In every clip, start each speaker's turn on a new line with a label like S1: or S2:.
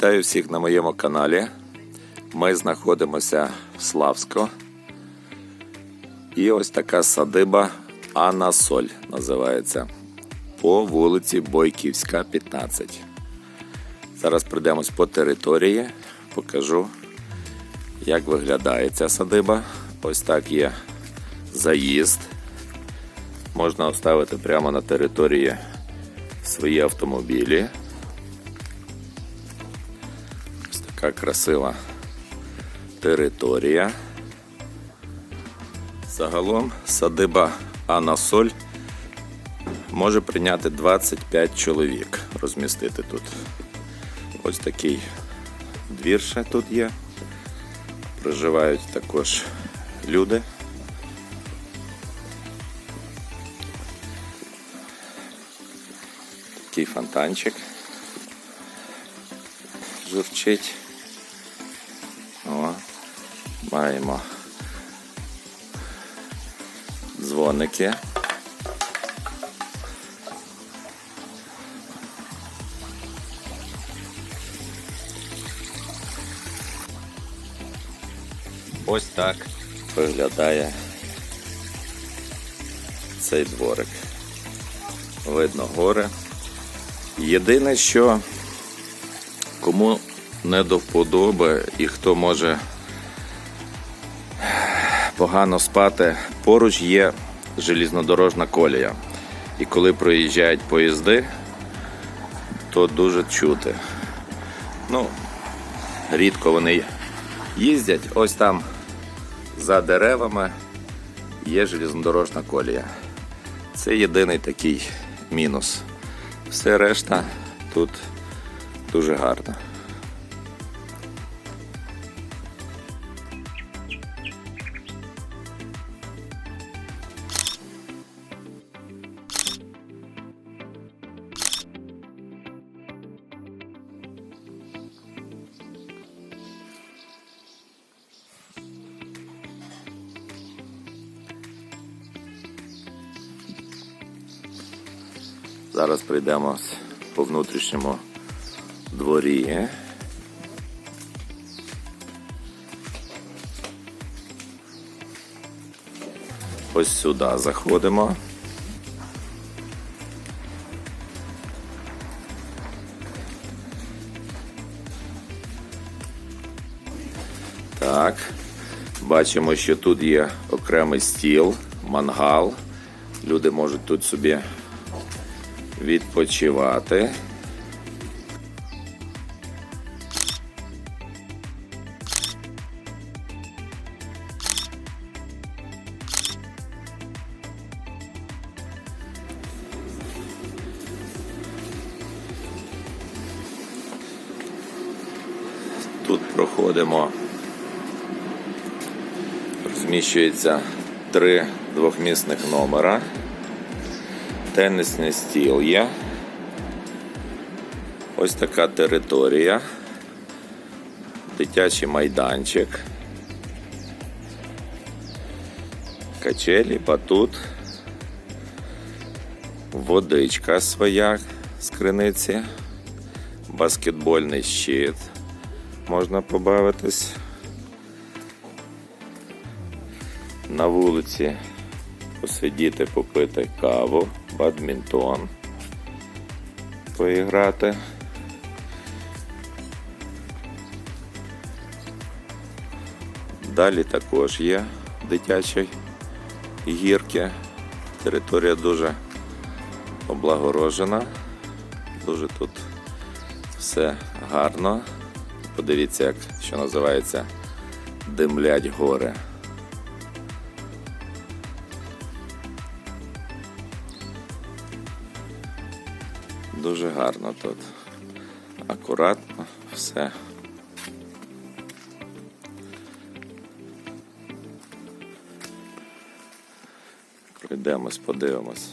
S1: Вітаю всіх на моєму каналі. Ми знаходимося в Славську. І ось така садиба Анасоль називається. По вулиці Бойківська, 15. Зараз пройдемось по території, покажу, як виглядає ця садиба. Ось так є заїзд. Можна оставити прямо на території свої автомобілі. Така красива територія. Загалом садиба Анасоль може прийняти 25 чоловік, розмістити тут. Ось такий двір ще тут є. Проживають також люди. Такий фонтанчик журчить. О, маємо дзвоники. Ось так виглядає цей дворик. Видно гори. Єдине, що кому не до вподоби і хто може погано спати, поруч є желізнодорожна колія. І коли проїжджають поїзди, то дуже чути. Ну, рідко вони їздять. Ось там за деревами є желізнодорожна колія. Це єдиний такий мінус. Все решта тут дуже гарно. Зараз прийдемо по внутрішньому дворі. Ось сюди заходимо. Так. Бачимо, що тут є окремий стіл, мангал. Люди можуть тут собі відпочивати. Тут проходимо, розміщується три двохмісних номера. Тенісний стіл є. Ось така територія. Дитячий майданчик. Качелі, батут. Водичка своя з криниці. Баскетбольний щит. Можна побавитись. На вулиці посидіти, попити каву, бадмінтон, поіграти. Далі також є дитячі гірки. Територія дуже облагорожена, дуже тут все гарно. Подивіться, як що називається димлять гори. Дуже гарно тут. Акуратно, все. Пройдемось, подивимось.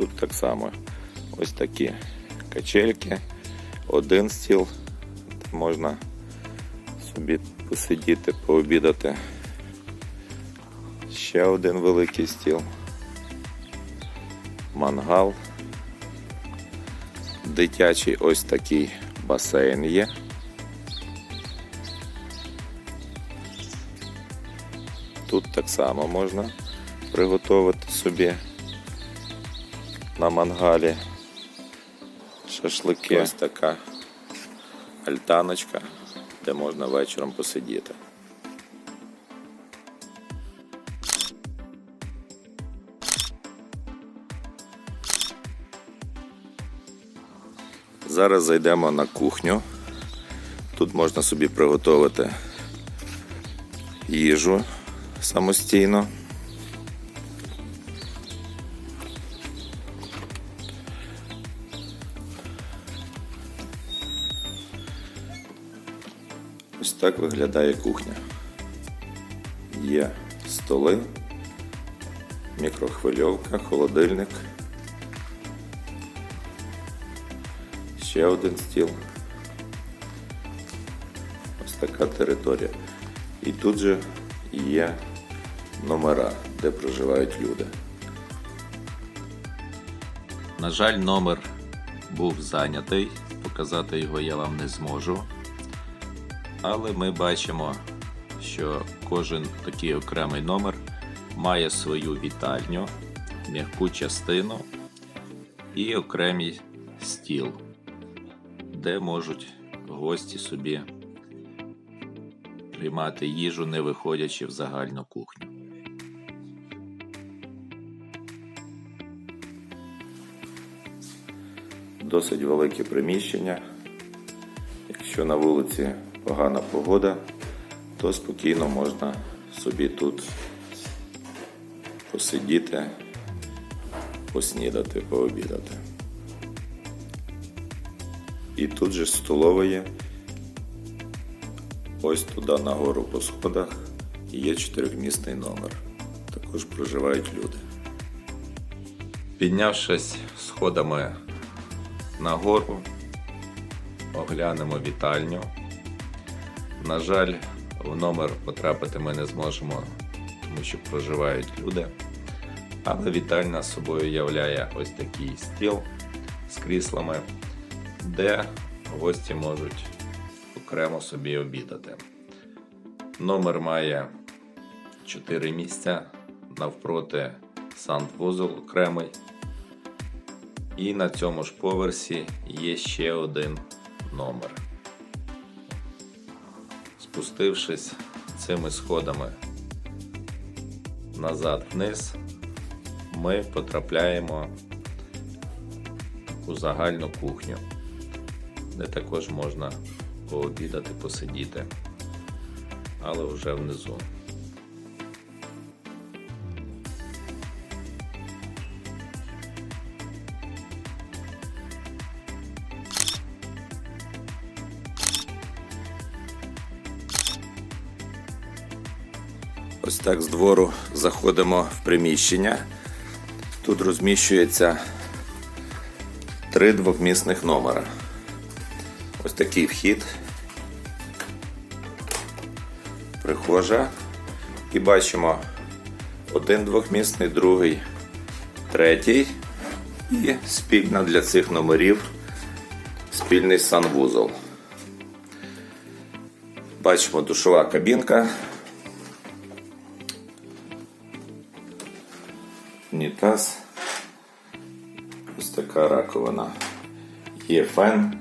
S1: Тут так само ось такі качельки, один стіл, можна собі посидіти, пообідати. Ще один великий стіл. Мангал. Дитячий ось такий басейн є. Тут так само можна приготувати собі на мангалі шашлики. Ось така альтаночка, де можна вечором посидіти. Зараз зайдемо на кухню. Тут можна собі приготувати їжу самостійно. Ось так виглядає кухня. Є столи, мікрохвильовка, холодильник. Ще один стіл. Ось така територія. І тут же є номера, де проживають люди. На жаль, номер був зайнятий. Показати його я вам не зможу. Але ми бачимо, що кожен такий окремий номер має свою вітальню, м'яку частину і окремий стіл, де можуть гості собі приймати їжу, не виходячи в загальну кухню. Досить велике приміщення. Якщо на вулиці погана погода, то спокійно можна собі тут посидіти, поснідати, пообідати. І тут же столова є. Ось туди нагору по сходах є чотирьохмісний номер. Також проживають люди. Піднявшись сходами нагору, оглянемо вітальню. На жаль, в номер потрапити ми не зможемо, тому що проживають люди. Але вітальня собою являє ось такий стіл з кріслами, де гості можуть окремо собі обідати. Номер має 4 місця, навпроти санвузол окремий. І на цьому ж поверсі є ще один номер. Спустившись цими сходами назад вниз, ми потрапляємо таку загальну кухню, де також можна пообідати, посидіти, але вже внизу. Ось так з двору заходимо в приміщення. Тут розміщується три двохмісних номера. Ось такий вхід. Прихожа. І бачимо один двохмісний, другий, третій. І спільна для цих номерів спільний санвузол. Бачимо душова кабінка. Унітаз. Ось така раковина. Є фен.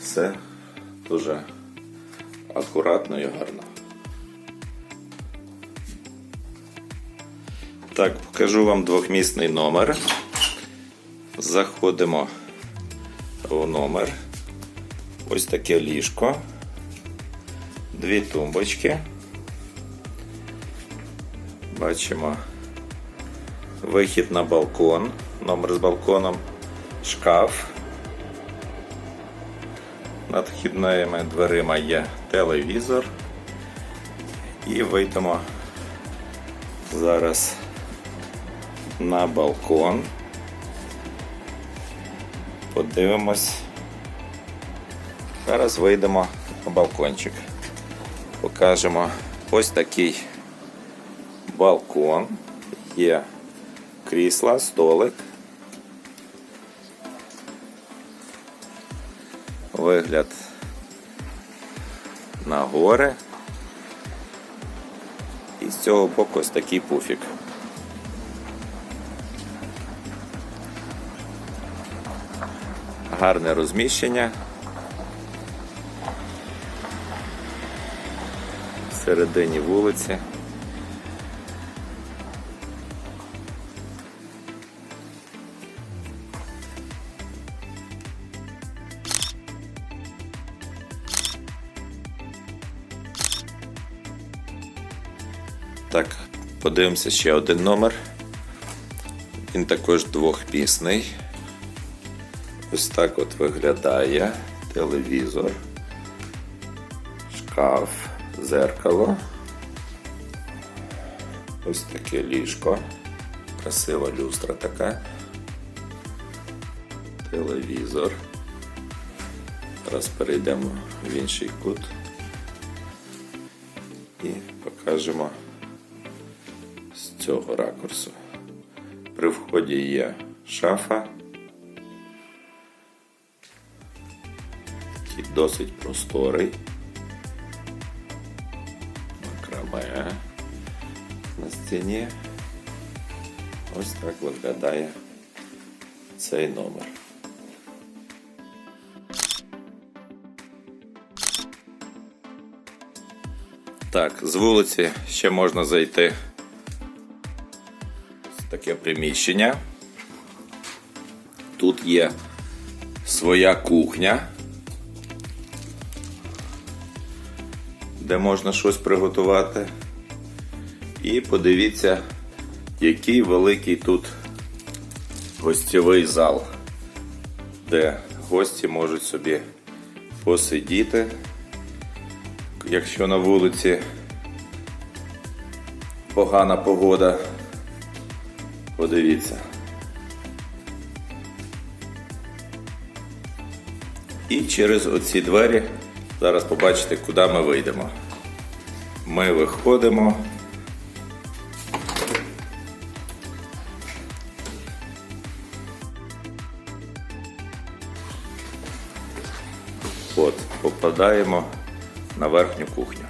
S1: Все дуже акуратно і гарно. Так, покажу вам двохмісний номер. Заходимо в номер. Ось таке ліжко. Дві тумбочки. Бачимо вихід на балкон, номер з балконом, шкаф. Над вхідними дверима є телевізор. І вийдемо зараз на балкон. подивимось. Зараз вийдемо на балкончик. Покажемо ось такий балкон. Є крісла, столик. Вигляд на гори. І з цього боку ось такий пуфік. Гарне розміщення. Всередині вулиці. Подивимося ще один номер. Він також двохпісний. Ось так от виглядає телевізор, шкаф, зеркало. Ось таке ліжко. Красива люстра така. Телевізор. Зараз перейдемо в інший кут і покажемо цього ракурсу. При вході є шафа. Такий досить просторий. Макраме на стіні. Ось так виглядає цей номер. Так, з вулиці ще можна зайти таке приміщення. Тут є своя кухня, де можна щось приготувати. І подивіться, який великий тут гостєвий зал, де гості можуть собі посидіти. Якщо на вулиці погана погода, подивіться. І через оці двері зараз побачите, куди ми вийдемо. Ми виходимо. От, попадаємо на верхню кухню.